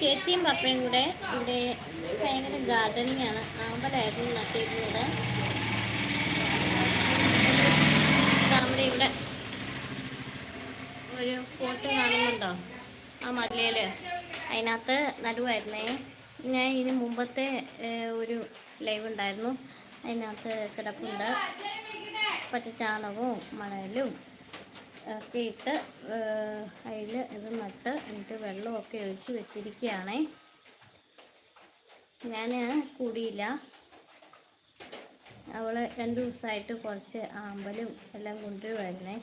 ചേച്ചിയും പപ്പയും കൂടെ ഇവിടെ ഭയങ്കര ഗാർഡനിങ് ആണ് ആമ്പലായിരുന്നു നട്ടിരുന്നത്. നമ്മുടെ ഇവിടെ ഒരു ഫോട്ടോ കാണുന്നുണ്ടോ? ആ മലയിൽ അതിനകത്ത് നടുവായിരുന്നേ. ഞാൻ ഇതിന് മുമ്പത്തെ ഒരു ലൈവ് ഉണ്ടായിരുന്നു. അതിനകത്ത് കിടപ്പുണ്ട്. പച്ച പച്ചച്ചാണകവും മണലും. ഒക്കെ ഇട്ട് അതിൽ ഇത് നട്ട് എന്നിട്ട് വെള്ളമൊക്കെ ഒഴിച്ച് വെച്ചിരിക്കുകയാണേ. ഞാൻ കൂടിയില്ല. അവൾ രണ്ട് ദിവസമായിട്ട് കുറച്ച് ആമ്പലും എല്ലാം കൊണ്ടുവരുന്നേ.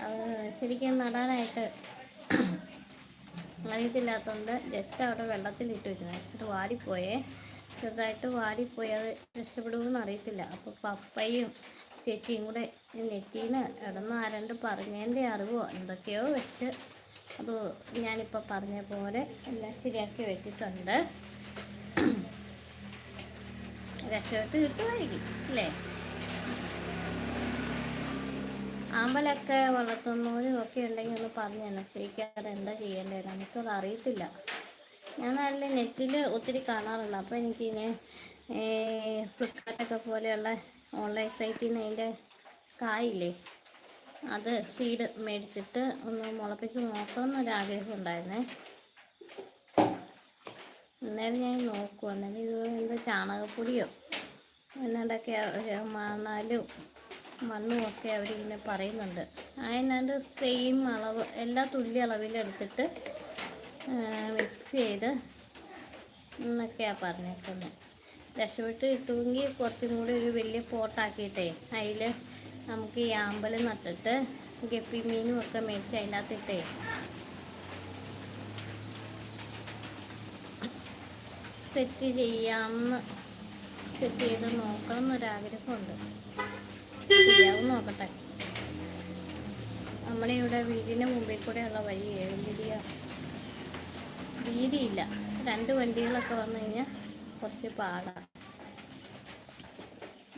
അവൾ ശരിക്കും നടാനായിട്ട് അറിയത്തില്ലാത്തതുകൊണ്ട് ജസ്റ്റ് അവിടെ വെള്ളത്തിലിട്ട് വെച്ചു പക്ഷെ വാടിപ്പോയേ. ചെറുതായിട്ട് വാടിപ്പോയി. അത് രക്ഷപ്പെടുമെന്ന് അറിയത്തില്ല. അപ്പോൾ പപ്പയും ചേച്ചിയും കൂടെ നെറ്റിയിൽ ഇടന്ന് ആരണ്ട് പറഞ്ഞതിന്റെ അറിവോ എന്തൊക്കെയോ വെച്ച്. അത് ഞാനിപ്പോൾ പറഞ്ഞ പോലെ എല്ലാം ശരിയാക്കി വെച്ചിട്ടുണ്ട്. രക്ഷപ്പെട്ട് കിട്ടുമായിരിക്കും അല്ലേ? ആമ്പലൊക്കെ വളർത്തുന്നവരും ഒക്കെ ഉണ്ടെങ്കിൽ ഒന്ന് പറഞ്ഞു തന്നെ ശരിക്കാതെ എന്താ ചെയ്യേണ്ടത്? നമുക്കത് അറിയത്തില്ല. ഞാൻ നല്ല നെറ്റിൽ ഒത്തിരി കാണാറുണ്ട്. അപ്പോൾ എനിക്കിനെ ഫ്ലിപ്കാർട്ടൊക്കെ പോലെയുള്ള ഓൺലൈൻ സൈറ്റിൽ നിന്ന് അതിന്റെ കായില്ലേ? അത് സീഡ് മേടിച്ചിട്ട് ഒന്ന് മുളപ്പിച്ച് നോക്കണം എന്നൊരാഗ്രഹം ഉണ്ടായിരുന്നേ അന്നേരം ഞാൻ നോക്കും. അന്നേരം ഇത് എന്താ ചാണകപ്പൊടിയോ എന്നാണ്ടൊക്കെ മണലും മണ്ണും ഒക്കെ അവരിങ്ങനെ പറയുന്നുണ്ട്. അതിനാണ്ട് സെയിം അളവ് എല്ലാ തുല്യ അളവിലെടുത്തിട്ട് മിക്സ് ചെയ്ത് എന്നൊക്കെയാണ് പറഞ്ഞേക്കുന്നത് രക്ഷപ്പെട്ട് കിട്ടുമെങ്കിൽ കുറച്ചും കൂടി ഒരു വലിയ പോട്ടാക്കിയിട്ടേ. അതിൽ നമുക്ക് ഈ ആമ്പൽ നട്ടിട്ട് ഗപ്പി മീനും ഒക്കെ മേടിച്ച് അതിന്റെ അകത്തിട്ടേ സെറ്റ് ചെയ്യാമെന്ന് സെറ്റ് ചെയ്ത് നോക്കണം എന്നൊരാഗ്രഹമുണ്ട്. ശരിയാവും നോക്കട്ടെ. നമ്മുടെ ഇവിടെ വീടിന് മുമ്പിൽ കൂടെയുള്ള വഴി ഏഴുപിടിയ വീതിയില്ല. രണ്ട് വണ്ടികളൊക്കെ വന്നു കഴിഞ്ഞാൽ കുറച്ച് പാടാണ്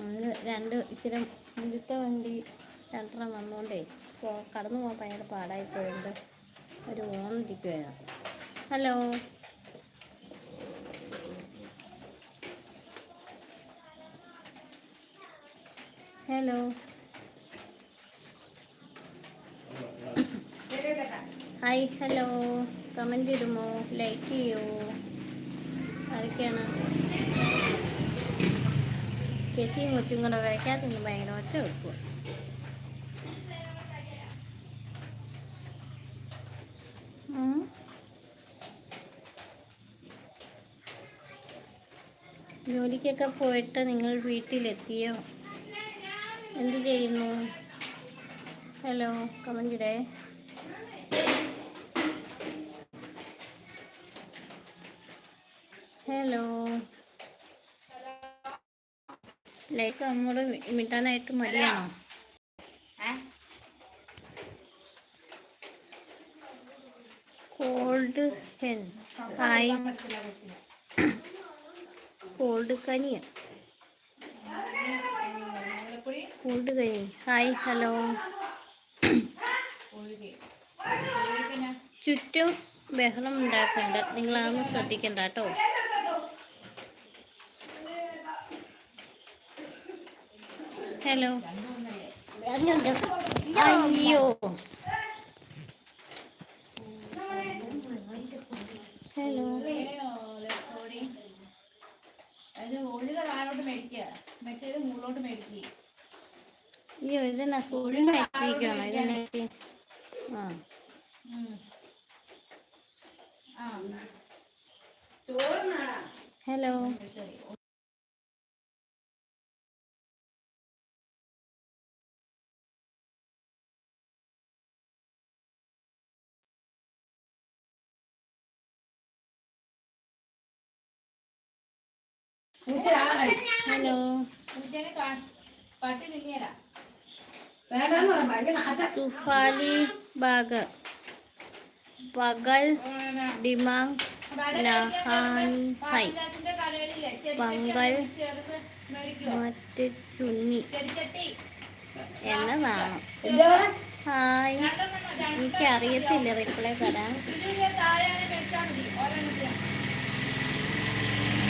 അത് രണ്ട് ഇച്ചിരി മുഴുത്ത വണ്ടി രണ്ടെണ്ണം വന്നുകൊണ്ടേ പോ- കടന്നു പോകാൻ ഭയങ്കര പാടായി പോയിട്ട് ഒരു ഓണിരിക്കുകയാണ് hello? Hello? Hi hello. Comment ഇടുമോ? Like ചെയ്യുമോ ആരൊക്കെയാണ് ചേച്ചിയും കൊച്ചും കൂടെ വരയ്ക്കാത്തൊന്നും ഭയങ്കര ഒച്ച വെക്കുക ജോലിക്കൊക്കെ പോയിട്ട് നിങ്ങൾ വീട്ടിലെത്തിയോ? എന്ത് ചെയ്യുന്നു? Hello comment hello. ലൈക്ക് നമ്മോട് മിണ്ടാനായിട്ട് മടിയാണോ? കോൾഡ് ഹെൻ ഹായ്. കോൾഡ് കനിയ കോൾഡ് കനി. Hi hello. ചുറ്റും ബഹളം ഉണ്ടാക്കണ്ട. നിങ്ങൾ അതൊന്നും ശ്രദ്ധിക്കണ്ട കേട്ടോ. ഹലോ. അയ്യോ. ഹലോ. അയ്യോ ഇതെന്നാ സൂര്യൻ കഴിപ്പിക്കണോ ഇതിനൊക്കെ ആ. ഹലോ. ഹലോ സുഫാലി ബാഗ്. പകൽ ഡിമാങ് നഹാൻ ഹൈ. കടയിലില്ലേ പങ്കൽ മറ്റ് ചുന്നി. എന്നതാണ് ഹായ്. എനിക്കറിയത്തില്ല റിപ്ലൈ തരാൻ.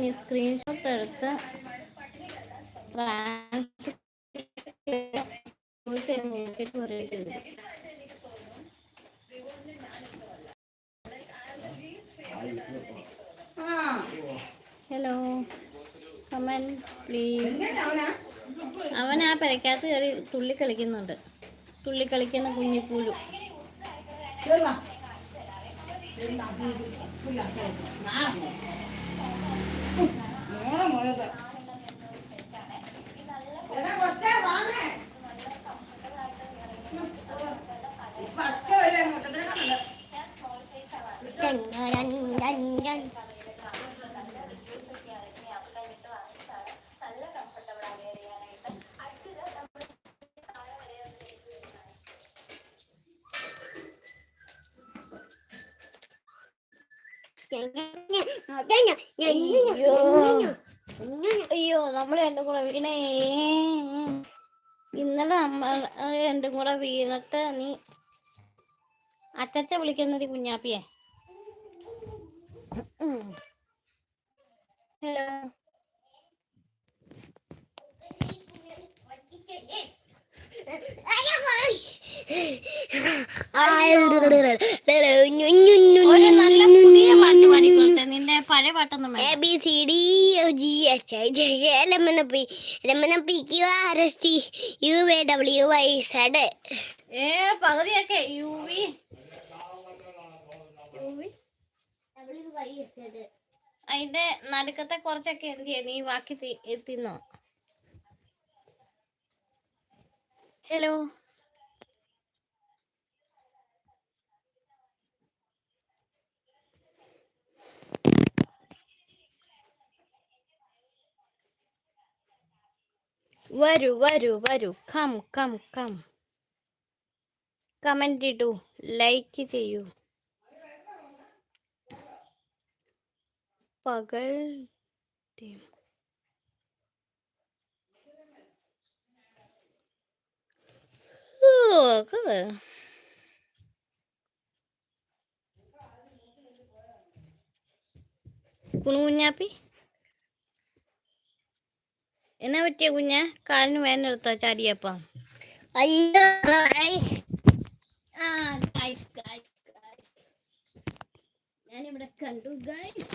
ഞാൻ ഇനി സ്ക്രീൻഷോട്ട് എടുത്ത് ഹലോ കമൻ പ്ലീസ് അവൻ ആ പെരക്കകത്ത് കയറി തുള്ളി കളിക്കുന്നുണ്ട്. തുള്ളി കളിക്കുന്ന കുഞ്ഞിപ്പൂലു Dun, dun, dun, dun. അയ്യോ നമ്മൾ രണ്ടും കൂടെ വീണേ. ഇന്നലെ നമ്മൾ രണ്ടും കൂടെ വീണിട്ട് നീ അച്ചച്ച വിളിക്കുന്നത് കുഞ്ഞാപ്പിയെ. ഹലോ. ഒരു പഴയ പാട്ടൊന്നും A B C D G H I J H I P K L M N O P L M N O P Q R S T U V W Y Z. A പകുതിയൊക്കെ U V U V അതിന്റെ നടുക്കത്തെ കുറച്ചൊക്കെ എന്ത് നീ ബാക്കി എത്തിന്നോ തിന്നോ? Hello വരൂ വരൂ വരൂ കം കം കം കമന്റ് ഇടൂ ലൈക്ക് ചെയ്യൂ പകൽ ടീം ഓ, ഒക്കെ കുണുകുഞ്ഞാപ്പി എന്നാ പറ്റിയ കുഞ്ഞ? കാലിന് വേദന എടുത്തോ ചാടിയപ്പം? അയ്യോ ഗൈസ് ഞാനിവിടെ കണ്ടു ഗൈസ്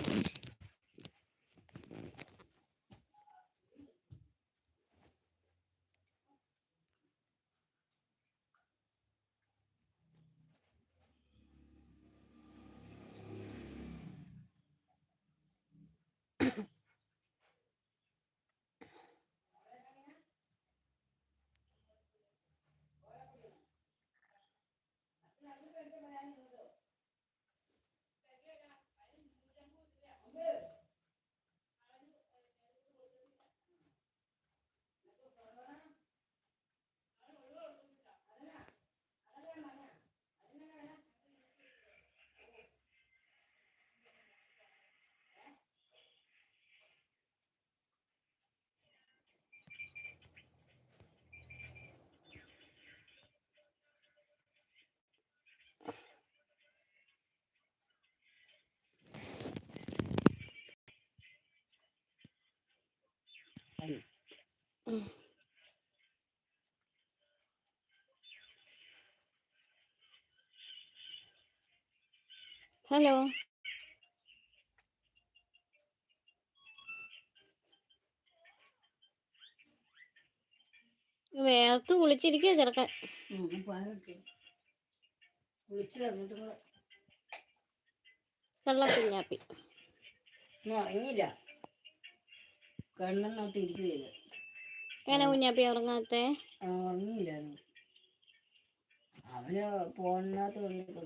ഹലോ വേർത്ത് കുളിച്ചിരിക്കുക ചെറുക്കൻ. വിളിച്ചു തന്നിട്ട് അറിഞ്ഞില്ല കണ്ണെന്നോട്ട് ഇരിക്കുകയില്ല എങ്ങനെ കുഞ്ഞാപ്പി ഉറങ്ങാത്തേ? ഉറങ്ങിയില്ലായിരുന്നു. അവന് ഫോണിനകത്ത്